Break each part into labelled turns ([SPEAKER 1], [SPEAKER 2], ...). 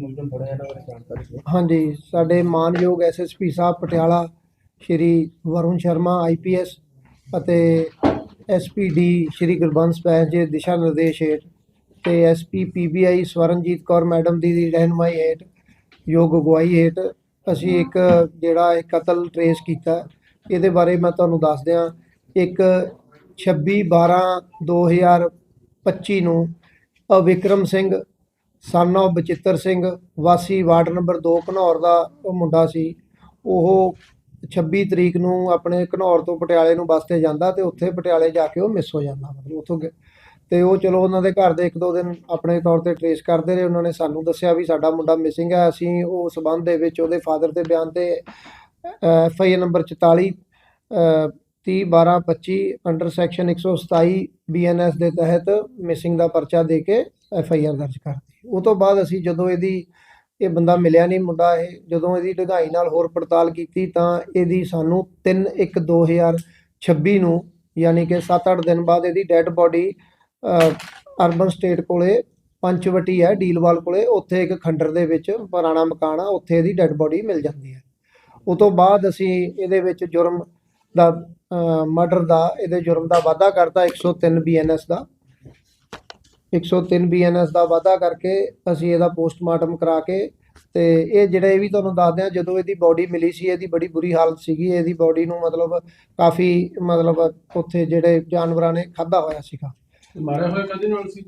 [SPEAKER 1] ਮੁਲਜ਼ਮ ਫੜਿਆ ਇਹਨਾਂ ਬਾਰੇ ਜਾਣਕਾਰੀ ਦਿਓ।
[SPEAKER 2] ਹਾਂਜੀ, ਸਾਡੇ ਮਾਨਯੋਗ ਐਸਐਸਪੀ ਸਾਹਿਬ ਪਟਿਆਲਾ, ਸ਼੍ਰੀ ਵਰੁਣ ਸ਼ਰਮਾ ਆਈਪੀਐਸ ਅਤੇ ਐਸਪੀਡੀ ਸ਼੍ਰੀ ਗੁਰਬੰਸ ਬੈਂਸ ਦੇ ਦਿਸ਼ਾ ਨਿਰਦੇਸ਼ ਹੇਠ ਤੇ SP PBI Swaranjit Kaur madam ਦੀ ਰਹਿਨਮਾਈ ਹੇਠ, ਯੋਗ ਅਗਵਾਈ ਹੇਠ ਅਸੀਂ ਇੱਕ ਜਿਹੜਾ ਇਹ ਕਤਲ ਟਰੇਸ ਕੀਤਾ। ਇਹਦੇ ਬਾਰੇ ਮੈਂ ਤੁਹਾਨੂੰ ਦੱਸ ਦਿਆਂ, ਇੱਕ 26 12 2025 ਨੂੰ ਅਵਿਕਰਮ ਸਿੰਘ ਸਨ of ਬਚਿੱਤਰ ਸਿੰਘ ਵਾਸੀ ਵਾਰਡ ਨੰਬਰ 2 ਘਨੌਰ ਦਾ ਉਹ ਮੁੰਡਾ ਸੀ। ਉਹ 26 ਤਰੀਕ ਨੂੰ ਆਪਣੇ ਘਨੌਰ ਤੋਂ ਪਟਿਆਲੇ ਨੂੰ ਬੱਸ ਤੇ ਜਾਂਦਾ ਤੇ ਉੱਥੇ ਪਟਿਆਲੇ ਜਾ ਕੇ ਉਹ ਮਿਸ ਹੋ ਜਾਂਦਾ ਮਤਲਬ ਉੱਥੋਂ ਗ- ਤੇ ਉਹ ਚਲੋ ਉਹਨਾਂ ਦੇ ਘਰ ਦੇ ਇੱਕ ਦੋ ਦਿਨ ਆਪਣੇ ਤੌਰ ਤੇ ਟਰੇਸ ਕਰਦੇ ਰਹੇ। ਉਹਨਾਂ ਨੇ ਸਾਨੂੰ ਦੱਸਿਆ ਵੀ ਸਾਡਾ ਮੁੰਡਾ ਮਿਸਿੰਗ ਹੈ ਅਸੀਂ ਉਹ ਸਬੰਧ ਦੇ ਵਿੱਚ ਉਹਦੇ ਫਾਦਰ ਦੇ ਬਿਆਨ ਤੇ ਐਫ ਆਈ ਨੰਬਰ 44 ਅ, 30 12 25 ਅੰਡਰ ਸੈਕਸ਼ਨ 127 ਬੀਐਨਐਸ ਦੇ ਤਹਿਤ ਮਿਸਿੰਗ ਦਾ ਪਰਚਾ ਦੇ ਕੇ ਐਫ ਆਈ ਆਰ ਦਰਜ ਕਰਤੀ ਉਹ ਤੋਂ ਬਾਅਦ ਅਸੀਂ ਜਦੋਂ ਇਹਦੀ, ਇਹ ਬੰਦਾ ਮਿਲਿਆ ਨਹੀਂ ਮੁੰਡਾ ਇਹ, ਜਦੋਂ ਇਹਦੀ ਢਗਾਈ ਨਾਲ ਹੋਰ ਪੜਤਾਲ ਕੀਤੀ ਤਾਂ ਇਹਦੀ ਸਾਨੂੰ 3 1 2026 ਨੂੰ ਯਾਨੀ ਕਿ 7-8 ਦਿਨ ਬਾਅਦ ਇਹਦੀ ਡੈੱਡ ਬੋਡੀ ਅਰਬਨ ਸਟੇਟ ਕੋਲੇ ਪੰਚਵਟੀ ਹੈ, ਡੀਲਵਾਲ ਕੋਲੇ, ਉੱਥੇ ਇੱਕ ਖੰਡਰ ਦੇ ਵਿੱਚ ਪੁਰਾਣਾ ਮਕਾਨ ਆ, ਉੱਥੇ ਇਹਦੀ ਡੈੱਡ ਬੋਡੀ ਮਿਲ ਜਾਂਦੀ ਹੈ। ਉਹ ਤੋਂ ਬਾਅਦ ਅਸੀਂ ਇਹਦੇ ਵਿੱਚ ਜੁਰਮ ਦਾ ਮਰਡਰ ਦਾ, ਇਹਦੇ ਜੁਰਮ ਦਾ ਵਾਅਦਾ ਕਰਤਾ 103 ਬੀਐਨਐਸ ਦਾ। 103 ਬੀਐਨਐਸ ਦਾ ਵਾਅਦਾ ਕਰਕੇ ਅਸੀਂ ਇਹਦਾ ਪੋਸਟਮਾਰਟਮ ਕਰਾ ਕੇ ਤੇ ਇਹ ਜਿਹੜੇ ਇਹ ਵੀ ਤੁਹਾਨੂੰ ਦੱਸਦੇ ਆ ਜਦੋਂ ਇਹਦੀ ਬਾਡੀ ਮਿਲੀ ਸੀ ਇਹਦੀ ਬੜੀ ਬੁਰੀ ਹਾਲਤ ਸੀਗੀ ਇਹਦੀ ਬਾਡੀ ਨੂੰ ਮਤਲਬ ਕਾਫੀ ਮਤਲਬ ਉੱਥੇ ਜਿਹੜੇ ਜਾਨਵਰਾਂ ਨੇ ਖਾਦਾ ਹੋਇਆ ਸੀਗਾ।
[SPEAKER 1] ਮਾਰਿਆ ਹੋਇਆ ਕਦੇ ਨਾਲ ਸੀ?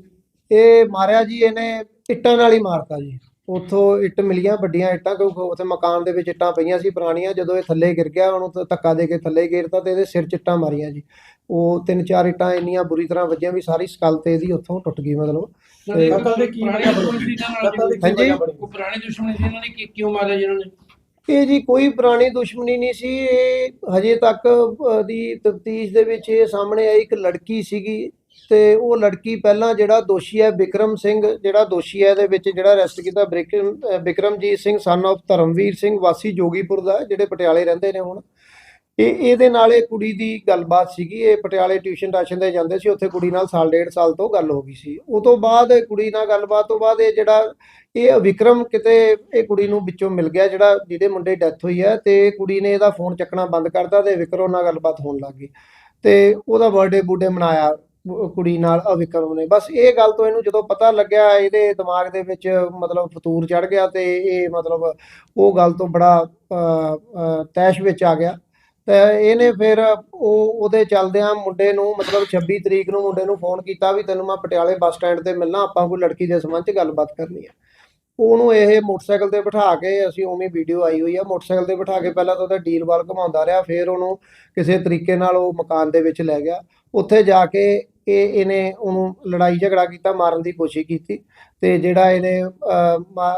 [SPEAKER 2] ਇਹ ਮਾਰਿਆ ਜੀ ਇਹਨੇ ਇੱਟਾਂ ਨਾਲ ਹੀ ਮਾਰਤਾ ਜੀ। ਉੱਥੋਂ ਇੱਟ ਮਿਲੀਆਂ ਵੱਡੀਆਂ ਇੱਟਾਂ ਕਿਉਂਕਿ ਉੱਥੇ ਮਕਾਨ ਦੇ ਵਿੱਚ ਇੱਟਾਂ ਪਈਆਂ ਸੀ ਪੁਰਾਣੀਆਂ ਜਦੋਂ ਇਹ ਥੱਲੇ ਗਿਰ ਗਿਆ ਉਹਨੂੰ ਤਾਂ ਧੱਕਾ ਦੇ ਕੇ ਥੱਲੇ ਗਿਰਤਾ ਤੇ ਇਹਦੇ ਸਿਰ 'ਚ ਇੱਟਾਂ ਮਾਰੀਆਂ ਜੀ। ਉਹ ਤਿੰਨ ਚਾਰ ਇੱਟਾਂ ਇੰਨੀਆਂ ਬੁਰੀ ਤਰ੍ਹਾਂ ਵੱਜੀਆਂ ਵੀ ਸਾਰੀ ਸਕਲ ਤੇ ਇਹਦੀ ਉੱਥੋਂ ਟੁੱਟ ਗਈ ਮਤਲਬ। ਤੇ-
[SPEAKER 1] ਕਤਲ ਦੇ ਕੀ
[SPEAKER 2] ਹਾਂਜੀ।
[SPEAKER 3] ਪੁਰਾਣੇ ਦੁਸ਼ਮਣ ਸੀ ਇਹਨਾਂ ਨੇ? ਕਿ ਕਿਉਂ ਮਾਰਿਆ ਜਿਹਨਾਂ ਨੇ?
[SPEAKER 2] ਇਹ ਜੀ ਕੋਈ ਪੁਰਾਣੀ ਦੁਸ਼ਮਣੀ ਨਹੀਂ ਸੀ ਇਹ ਹਜੇ ਤੱਕ ਦੀ ਤਫਤੀਸ਼ ਦੇ ਵਿੱਚ ਇਹ ਸਾਹਮਣੇ ਆਈ ਇੱਕ ਲੜਕੀ ਸੀਗੀ ਤੇ ਉਹ ਲੜਕੀ ਪਹਿਲਾਂ ਜਿਹੜਾ ਦੋਸ਼ੀ ਹੈ ਵਿਕਰਮ ਸਿੰਘ ਜਿਹੜਾ ਦੋਸ਼ੀ ਹੈ ਇਹਦੇ ਵਿੱਚ ਜਿਹੜਾ ਅਰੈਸਟ ਕੀਤਾ ਬਿਕਰਮ ਅ, ਸਿੰਘ ਸਨ ਆਫ ਧਰਮਵੀਰ ਸਿੰਘ ਵਾਸੀ ਜੋਗੀਪੁਰ ਦਾ ਜਿਹੜੇ ਪਟਿਆਲੇ ਰਹਿੰਦੇ ਨੇ ਹੁਣ। ਇਹ ਇਹਦੇ ਨਾਲ ਇਹ ਕੁੜੀ ਦੀ ਗੱਲਬਾਤ ਸੀਗੀ ਇਹ ਪਟਿਆਲੇ ਟਿਊਸ਼ਨ ਟਾਸ਼ਨ ਦੇ ਜਾਂਦੇ ਸੀ ਉੱਥੇ ਕੁੜੀ ਨਾਲ ਸਾਲ ਡੇਢ ਸਾਲ ਤੋਂ ਗੱਲ ਹੋ ਗਈ ਸੀ। ਉਹ ਤੋਂ ਬਾਅਦ ਕੁੜੀ ਨਾਲ ਗੱਲਬਾਤ ਤੋਂ ਬਾਅਦ ਇਹ ਜਿਹੜਾ ਇਹ ਵਿਕਰਮ ਕਿਤੇ ਇਹ ਕੁੜੀ ਨੂੰ ਵਿੱਚੋਂ ਮਿਲ ਗਿਆ ਜਿਹੜਾ ਜਿਹਦੇ ਮੁੰਡੇ ਡੈਥ ਹੋਈ ਹੈ ਤੇ ਕੁੜੀ ਨੇ ਇਹਦਾ ਫੋਨ ਚੱਕਣਾ ਬੰਦ ਕਰਤਾ ਤੇ ਵਿਕਰਮ ਨਾਲ ਗੱਲਬਾਤ ਹੋਣ ਲੱਗ ਗਈ। ਤੇ ਉਹਦਾ ਬਰਥਡੇ ਬੂਡੇ ਮਨਾਇਆ। ਕੁੜੀ ਨਾਲ ਅਵਿਕਰਮ ਨੇ। ਬਸ ਇਹ ਗੱਲ ਤੋਂ ਇਹਨੂੰ ਜਦੋਂ ਪਤਾ ਲੱਗਿਆ, ਇਹਦੇ ਦਿਮਾਗ ਦੇ ਵਿੱਚ ਮਤਲਬ ਫਤੂਰ ਚੜ ਗਿਆ ਤੇ ਇਹ ਮਤਲਬ ਉਹ ਗੱਲ ਤੋਂ ਬੜਾ ਤੈਸ਼ ਵਿੱਚ ਆ ਗਿਆ। ਤੇ ਇਹਨੇ ਫਿਰ ਉਹ, ਉਹਦੇ ਚੱਲਦਿਆਂ ਮੁੰਡੇ ਨੂੰ ਮਤਲਬ 26 ਤਰੀਕ ਨੂੰ ਮੁੰਡੇ ਨੂੰ ਫੋਨ ਕੀਤਾ ਵੀ ਤੈਨੂੰ ਮੈਂ ਪਟਿਆਲੇ ਬੱਸ ਸਟੈਂਡ ਤੇ ਮਿਲਣਾ, ਆਪਾਂ ਕੋਈ ਲੜਕੀ ਦੇ ਸੰਬੰਧ 'ਚ ਗੱਲਬਾਤ ਕਰਨੀ ਆ। ਉਹਨੂੰ ਇਹ ਮੋਟਰਸਾਈਕਲ ਤੇ ਬਿਠਾ ਕੇ ਅਸੀਂ ਉਵੇਂ ਵੀਡੀਓ ਆਈ ਹੋਈ ਆ। ਮੋਟਰਸਾਈਕਲ ਤੇ ਬਿਠਾ ਕੇ ਪਹਿਲਾਂ ਤਾਂ ਉਹਦਾ ਡੀਲ ਵਾਲ ਘੁਮਾਉਂਦਾ ਰਿਹਾ, ਫਿਰ ਉਹਨੂੰ ਕਿਸੇ ਤਰੀਕੇ ਨਾਲ ਉਹ ਮਕਾਨ ਦੇ ਵਿੱਚ ਲੈ ਗਿਆ। ਉੱਥੇ ਜਾ ਕੇ ਇਹ ਇਹਨੇ ਉਹਨੂੰ ਲੜਾਈ ਝਗੜਾ ਕੀਤਾ ਮਾਰਨ ਦੀ ਕੋਸ਼ਿਸ਼ ਕੀਤੀ ਤੇ ਜਿਹੜਾ ਇਹਨੇ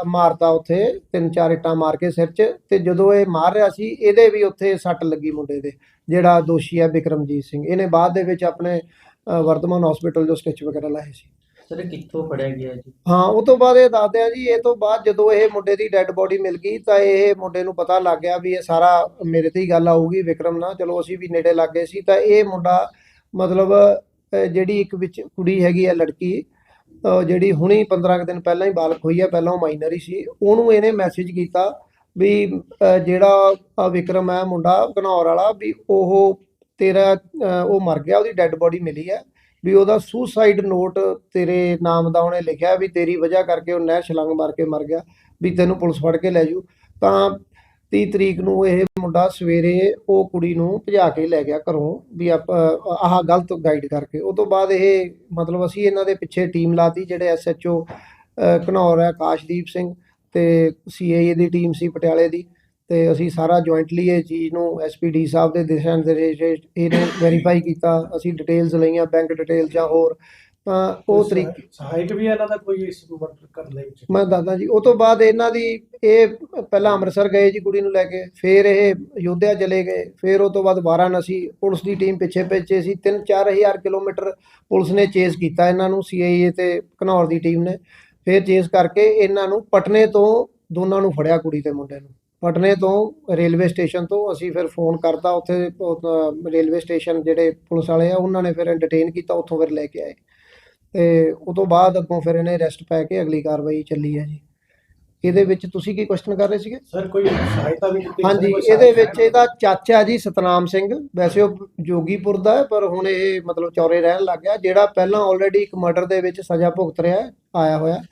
[SPEAKER 2] ਮਾਰਤਾ ਉੱਥੇ ਤਿੰਨ ਚਾਰ ਇੱਟਾਂ ਮਾਰ ਕੇ ਸਿਰ 'ਚ ਤੇ ਜਦੋਂ ਇਹ ਮਾਰ ਰਿਹਾ ਸੀ ਇਹਦੇ ਵੀ ਉੱਥੇ ਸੱਟ ਲੱਗੀ ਮੁੰਡੇ ਦੇ ਜਿਹੜਾ ਦੋਸ਼ੀ ਹੈ ਬਿਕਰਮਜੀਤ ਸਿੰਘ। ਇਹਨੇ ਬਾਅਦ ਦੇ ਵਿੱਚ ਆਪਣੇ ਅਹ, ਵਰਧਮਾਨ ਹਸਪੀਟਲ ਜੋ ਸਟਿਚ ਵਗੈਰਾ ਲਾਏ ਸੀ।
[SPEAKER 4] ਸਰ ਕਿੱਥੋਂ ਫੜਿਆ ਗਿਆ ਜੀ?
[SPEAKER 2] ਹਾਂ ਉਹ ਤੋਂ ਬਾਅਦ ਇਹ ਦੱਸਦੇ ਆ ਜੀ ਇਹ ਤੋਂ ਬਾਅਦ ਜਦੋਂ ਇਹ ਮੁੰਡੇ ਦੀ ਡੈੱਡ ਬੋਡੀ ਮਿਲ ਗਈ ਤਾਂ ਇਹ ਮੁੰਡੇ ਨੂੰ ਪਤਾ ਲੱਗ ਗਿਆ ਵੀ ਇਹ ਸਾਰਾ ਮੇਰੇ ਤੇ ਹੀ ਗੱਲ ਆਊਗੀ ਵਿਕਰਮ ਨਾਲ। ਚਲੋ ਅਸੀਂ ਵੀ ਨੇੜੇ ਲੱਗ ਗਏ ਸੀ ਤਾਂ ਇਹ ਮੁੰਡਾ ਮਤਲਬ ਜਿਹੜੀ ਇੱਕ ਵਿੱਚ ਕੁੜੀ ਹੈਗੀ ਹੈ ਲੜਕੀ ਜਿਹੜੀ ਹੁਣੀ 15 ਕੁ ਦਿਨ ਪਹਿਲਾਂ ਹੀ ਬਾਲਕ ਹੋਈ ਹੈ ਪਹਿਲਾਂ ਉਹ ਮਾਈਨਰ ਹੀ ਸੀ, ਉਹਨੂੰ ਇਹਨੇ ਮੈਸੇਜ ਕੀਤਾ ਵੀ ਜਿਹੜਾ ਵਿਕਰਮ ਹੈ ਮੁੰਡਾ ਘਨੌਰ ਵਾਲਾ ਵੀ ਉਹ ਤੇਰਾ ਉਹ ਮਰ ਗਿਆ, ਉਹਦੀ ਡੈੱਡ ਬੋਡੀ ਮਿਲੀ ਹੈ ਵੀ ਉਹਦਾ ਸੁਸਾਈਡ ਨੋਟ ਤੇਰੇ ਨਾਮ ਦਾ ਉਹਨੇ ਲਿਖਿਆ ਵੀ ਤੇਰੀ ਵਜ੍ਹਾ ਕਰਕੇ ਉਹ ਨਹਿਰ ਛਲੰਗ ਮਾਰ ਕੇ ਮਰ ਗਿਆ, ਵੀ ਤੈਨੂੰ ਪੁਲਿਸ ਫੜ ਕੇ ਲੈ ਜੂ ਤਾਂ 30 ਤਰੀਕ ਨੂੰ ਇਹ ਮੁੰਡਾ ਸਵੇਰੇ ਉਹ ਕੁੜੀ ਨੂੰ ਭਜਾ ਕੇ ਲੈ ਗਿਆ ਘਰੋਂ ਵੀ ਆਪਾਂ, ਆਹ ਗਲਤ ਗਾਈਡ ਕਰਕੇ। ਉਹ ਤੋਂ ਬਾਅਦ ਇਹ ਮਤਲਬ ਅਸੀਂ ਇਹਨਾਂ ਦੇ ਪਿੱਛੇ ਟੀਮ ਲਾਤੀ ਜਿਹੜੇ ਐਸਐਚਓ ਘਨੌਰ ਹੈ ਆਕਾਸ਼ਦੀਪ ਸਿੰਘ ਤੇ ਸੀਆਈਏ ਦੀ ਟੀਮ ਸੀ ਪਟਿਆਲੇ ਦੀ ਤੇ ਅਸੀਂ ਸਾਰਾ ਜੁਆਇੰਟਲੀ ਇਹ ਚੀਜ਼ ਨੂੰ ਐਸਪੀਡੀ ਸਾਹਿਬ ਦੇ ਦਿਸ਼ਾ ਨਿਰਦੇਸ਼ ਇਹਨੇ ਵੈਰੀਫਾਈ ਕੀਤਾ। ਅਸੀਂ ਡਿਟੇਲਸ ਲਈਆਂ ਬੈਂਕ ਡਿਟੇਲ ਜਾਂ ਹੋਰ ਤਾਂ ਉਹ ਤਰੀਕ
[SPEAKER 1] ਹਾਈਟ ਵੀ ਇਹਨਾਂ ਦਾ ਕੋਈ ਇਸ ਮਰਡਰ ਕਰਨ ਦੇ ਵਿੱਚ?
[SPEAKER 2] ਮੈਂ ਦੱਸਦਾ ਜੀ ਉਹ ਤੋਂ ਬਾਅਦ ਇਹਨਾਂ ਦੀ ਇਹ ਪਹਿਲਾਂ ਅੰਮ੍ਰਿਤਸਰ ਗਏ ਜੀ ਕੁੜੀ ਨੂੰ ਲੈ ਕੇ ਫਿਰ ਇਹ ਯੋਧਿਆ ਚਲੇ ਗਏ ਫਿਰ ਉਹ ਤੋਂ ਬਾਅਦ ਵਾਰਾਣਸੀ ਪੁਲਿਸ ਦੀ ਟੀਮ ਪਿੱਛੇ ਪਿੱਛੇ ਸੀ 3-4000 ਕਿਲੋਮੀਟਰ ਪੁਲਿਸ ਨੇ ਚੇਸ ਕੀਤਾ ਇਹਨਾਂ ਨੂੰ ਸੀਆਈਏ ਤੇ ਘਨੌਰ ਦੀ ਟੀਮ ਨੇ ਫਿਰ ਚੇਸ ਕਰਕੇ ਇਹਨਾਂ ਨੂੰ ਪਟਨੇ ਤੋਂ ਦੋਨਾਂ ਨੂੰ ਫੜਿਆ ਕੁੜੀ ਤੇ ਮੁੰਡੇ ਨੂੰ। ਪਟਨੇ ਤੋਂ ਰੇਲਵੇ ਸਟੇਸ਼ਨ ਤੋਂ ਅਸੀਂ ਫਿਰ ਫੋਨ ਕਰਤਾ ਉੱਥੇ ਰੇਲਵੇ ਸਟੇਸ਼ਨ ਜਿਹੜੇ ਪੁਲਿਸ ਵਾਲੇ ਆ ਉਹਨਾਂ ਨੇ ਫਿਰ ਡਿਟੇਨ ਕੀਤਾ ਉੱਥੋਂ ਫਿਰ ਲੈ ਕੇ ਆਏ। ਤੇ ਉਹ ਤੋਂ ਬਾਅਦ ਅੱਗੋਂ ਫਿਰ ਇਹਨੇ ਅਰੈਸਟ ਪੈ ਕੇ ਅਗਲੀ ਕਾਰਵਾਈ ਚੱਲੀ ਹੈ ਜੀ। ਇਹਦੇ ਵਿੱਚ ਤੁਸੀਂ ਕੀ ਕੁਐਸਚਨ ਕਰ ਰਹੇ ਸੀਗੇ?
[SPEAKER 1] ਸਰ ਕੋਈ ਸਹਾਇਤਾ ਵੀ ਕੀਤੀ
[SPEAKER 2] ਹਾਂਜੀ ਇਹਦੇ ਵਿੱਚ ਇਹਦਾ ਚਾਚਾ ਜੀ ਸਤਨਾਮ ਸਿੰਘ ਵੈਸੇ ਉਹ ਜੋਗੀਪੁਰ ਦਾ ਹੈ ਪਰ ਹੁਣ ਇਹ ਮਤਲਬ ਚੌਰੇ ਰਹਿਣ ਲੱਗ ਗਿਆ ਜਿਹੜਾ ਪਹਿਲਾਂ ਆਲਰੇਡੀ ਇੱਕ ਮਰਡਰ ਦੇ ਵਿੱਚ ਸਜ਼ਾ ਭੁਗਤ ਰਿਹਾ ਹੈ, ਆਇਆ ਹੋਇਆ।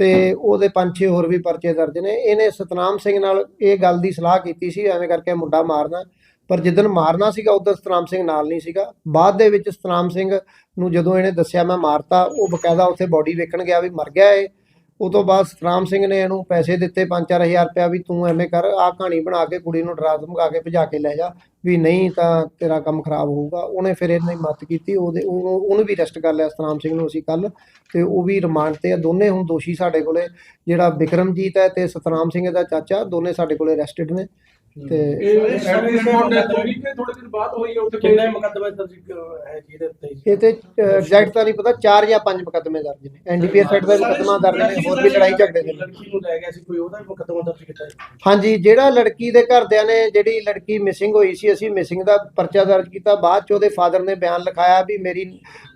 [SPEAKER 2] ਤੇ ਉਹਦੇ ਪੰਜ ਛੇ ਹੋਰ ਵੀ ਪਰਚੇ ਦਰਜ ਨੇ। ਇਹਨੇ ਸਤਨਾਮ ਸਿੰਘ ਨਾਲ ਇਹ ਗੱਲ ਦੀ ਸਲਾਹ ਕੀਤੀ ਸੀ ਐਵੇਂ ਕਰਕੇ ਮੁੰਡਾ ਮਾਰਨਾ। ਪਰ ਜਿੱਦਣ ਮਾਰਨਾ ਸੀਗਾ ਉਦੋਂ ਸਤਨਾਮ ਸਿੰਘ ਨਾਲ ਨਹੀਂ ਸੀਗਾ। ਬਾਅਦ ਦੇ ਵਿੱਚ ਸਤਨਾਮ ਸਿੰਘ ਨੂੰ ਜਦੋਂ ਇਹਨੇ ਦੱਸਿਆ ਮੈਂ ਮਾਰਤਾ, ਉਹ ਬਕਾਇਦਾ ਉੱਥੇ ਬੋਡੀ ਵੇਖਣ ਗਿਆ ਵੀ ਮਰ ਗਿਆ ਏ ਉਹ ਤੋਂ ਬਾਅਦ ਸਤਨਾਮ ਸਿੰਘ ਨੇ ਇਹਨੂੰ ਪੈਸੇ ਦਿੱਤੇ 5-4000 ਰੁਪਇਆ ਵੀ ਤੂੰ ਐਵੇਂ ਕਰ, ਆਹ ਕਹਾਣੀ ਬਣਾ ਕੇ ਕੁੜੀ ਨੂੰ ਡਰਾ ਧਮਕਾ ਕੇ ਭਜਾ ਕੇ ਲੈ ਜਾ, ਵੀ ਨਹੀਂ ਤਾਂ ਤੇਰਾ ਕੰਮ ਖਰਾਬ ਹੋਊਗਾ। ਉਹਨੇ ਫਿਰ ਇਹਨਾਂ ਦੀ ਮਦਦ ਕੀਤੀ, ਉਹਦੇ ਉਹ- ਉਹਨੂੰ ਵੀ ਅਰੈਸਟ ਕਰ ਲਿਆ ਸਤਨਾਮ ਸਿੰਘ ਨੂੰ ਅਸੀਂ ਕੱਲ ਤੇ ਉਹ ਵੀ ਰਿਮਾਂਡ ਤੇ ਆ, ਦੋਨੇ ਹੁਣ ਦੋਸ਼ੀ ਸਾਡੇ ਕੋਲੇ, ਜਿਹੜਾ ਵਿਕਰਮਜੀਤ ਹੈ ਤੇ ਸਤਨਾਮ ਸਿੰਘ ਦਾ ਚਾਚਾ, ਦੋਨੇ ਸਾਡੇ ਕੋਲੇ ਅਰੈਸਟਡ ਨੇ। ਤੇ
[SPEAKER 1] ਇਹ ਐਡਮਿਟ ਰਿਪੋਰਟ ਹੈ ਥੋੜੀ ਕਿ ਥੋੜੇ ਦਿਨ ਬਾਅਦ ਹੋਈ ਹੈ ਉੱਥੇ ਕਿੰਨੇ ਮੁਕੱਦਮੇ ਦਰਜ ਹੈ ਜੀ ਇਹਦੇ ਉੱਤੇ
[SPEAKER 2] ਇਹ ਤੇ ਐਗਜ਼ੈਕਟ ਤਾਂ ਨਹੀਂ ਪਤਾ 4 ਜਾਂ 5 ਮੁਕੱਦਮੇ ਦਰਜ ਨੇ। ਐਨਡੀਪੀਐਸ ਐਕਟ ਦਾ ਵੀ ਮੁਕੱਦਮਾ ਦਰਜ ਨੇ ਹੋਰ ਵੀ ਲੜਾਈ ਝਗੜੇ ਦੇ ਨੇ।
[SPEAKER 1] ਲੜਕੀ ਨੂੰ ਲੈ ਗਿਆ ਸੀ ਕੋਈ ਉਹਦਾ ਵੀ ਮੁਕੱਦਮਾ ਦਰਜ ਕੀਤਾ ਹੈ?
[SPEAKER 2] ਹਾਂਜੀ ਜਿਹੜਾ ਲੜਕੀ ਦੇ ਘਰਦਿਆਂ ਨੇ ਜਿਹੜੀ ਲੜਕੀ ਮਿਸਿੰਗ ਹੋਈ ਸੀ ਅਸੀਂ ਮਿਸਿੰਗ ਦਾ ਪਰਚਾ ਦਰਜ ਕੀਤਾ। ਬਾਅਦ ਚ ਉਹਦੇ ਫਾਦਰ ਨੇ ਬਿਆਨ ਲਿਖਾਇਆ ਵੀ ਮੇਰੀ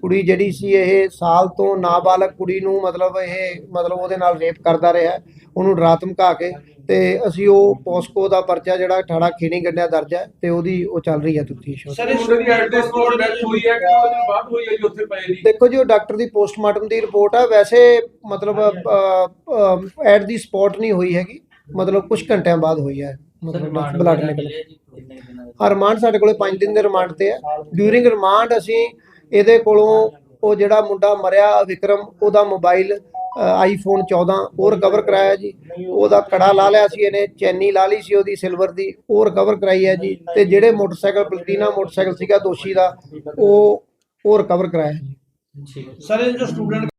[SPEAKER 2] ਕੁੜੀ ਜਿਹੜੀ ਸੀ ਇਹ ਸਾਲ ਤੋਂ ਨਾਬਾਲਗ ਕੁੜੀ ਨੂੰ ਮਤਲਬ ਇਹ ਮਤਲਬ ਉਹਦੇ ਨਾਲ ਰੇਪ ਕਰਦਾ ਰਿਹਾ। ਉਹਨੂੰ ਡਰਾ ਧਮਕਾ ਕੇ ਤੇ ਅਸੀਂ ਉਹ ਪੋਸਕੋ ਦਾ ਪਰਚਾ ਜਿਹੜਾ ਠਾੜਾ ਖੇਣੀ ਗੱਡਿਆ ਦਰਜ ਹੈ ਤੇ ਉਹਦੀ ਉਹ ਚੱਲ ਰਹੀ ਹੈ ਤਫਤੀਸ਼
[SPEAKER 3] ਸਰ ਇਹ
[SPEAKER 1] ਮੁੰਡੇ ਦੀ ਐਟ ਦੇ ਸਪੋਰਟ ਡੈਥ ਹੋਈ ਹੈ ਕਿ ਉਹਦੇ ਦਿਨ ਬਾਅਦ ਹੋਈ ਹੈ ਜੀ ਉੱਥੇ ਪਏ ਦੀ
[SPEAKER 2] ਦੇਖੋ ਜੀ ਉਹ ਡਾਕਟਰ ਦੀ ਪੋਸਟਮਾਰਟਮ ਦੀ ਰਿਪੋਰਟ ਆ। ਵੈਸੇ ਮਤਲਬ ਐਟ ਦੀ ਸਪੌਟ ਨਹੀਂ ਹੋਈ ਹੈਗੀ। ਮਤਲਬ ਕੁਝ ਘੰਟਿਆਂ ਬਾਅਦ ਹੋਈ ਹੈ। ਮਤਲਬ
[SPEAKER 4] ਰਿਮਾਂਡ
[SPEAKER 2] ਬਲੱਡ ਨਿਕਲ ਹਾਂ ਰਿਮਾਂਡ ਸਾਡੇ ਕੋਲੇ 5 ਦਿਨ ਦੇ ਰਿਮਾਂਡ ਤੇ ਹੈ। ਡਿਊਰਿੰਗ ਰਿਮਾਂਡ ਅਸੀਂ ਇਹਦੇ ਕੋਲੋਂ ਉਹ ਜਿਹੜਾ ਮੁੰਡਾ ਮਰਿਆ ਵਿਕਰਮ ਉਹਦਾ ਮੋਬਾਈਲ ਆਈਫੋਨ 14 ਉਹ ਰਿਕਵਰ ਕਰਾਇਆ ਜੀ। ਉਹਦਾ ਕੜਾ ਲਾ ਲਿਆ ਸੀ ਇਹਨੇ, ਚੈਨੀ ਲਾ ਲਈ ਸੀ ਉਹਦੀ ਸਿਲਵਰ ਦੀ ਉਹ ਰਿਕਵਰ ਕਰਾਈ ਹੈ ਜੀ। ਤੇ ਜਿਹੜੇ ਮੋਟਰਸਾਈਕਲ, ਪਲਟੀਨਾ ਮੋਟਰਸਾਈਕਲ ਸੀਗਾ ਦੋਸ਼ੀ ਦਾ, ਉਹ ਉਹ ਰਿਕਵਰ ਕਰਾਇਆ ਜੀ।
[SPEAKER 4] ਠੀਕ
[SPEAKER 3] ਸਰ, ਇਹ ਜੋ ਸਟੂਡੈਂਟ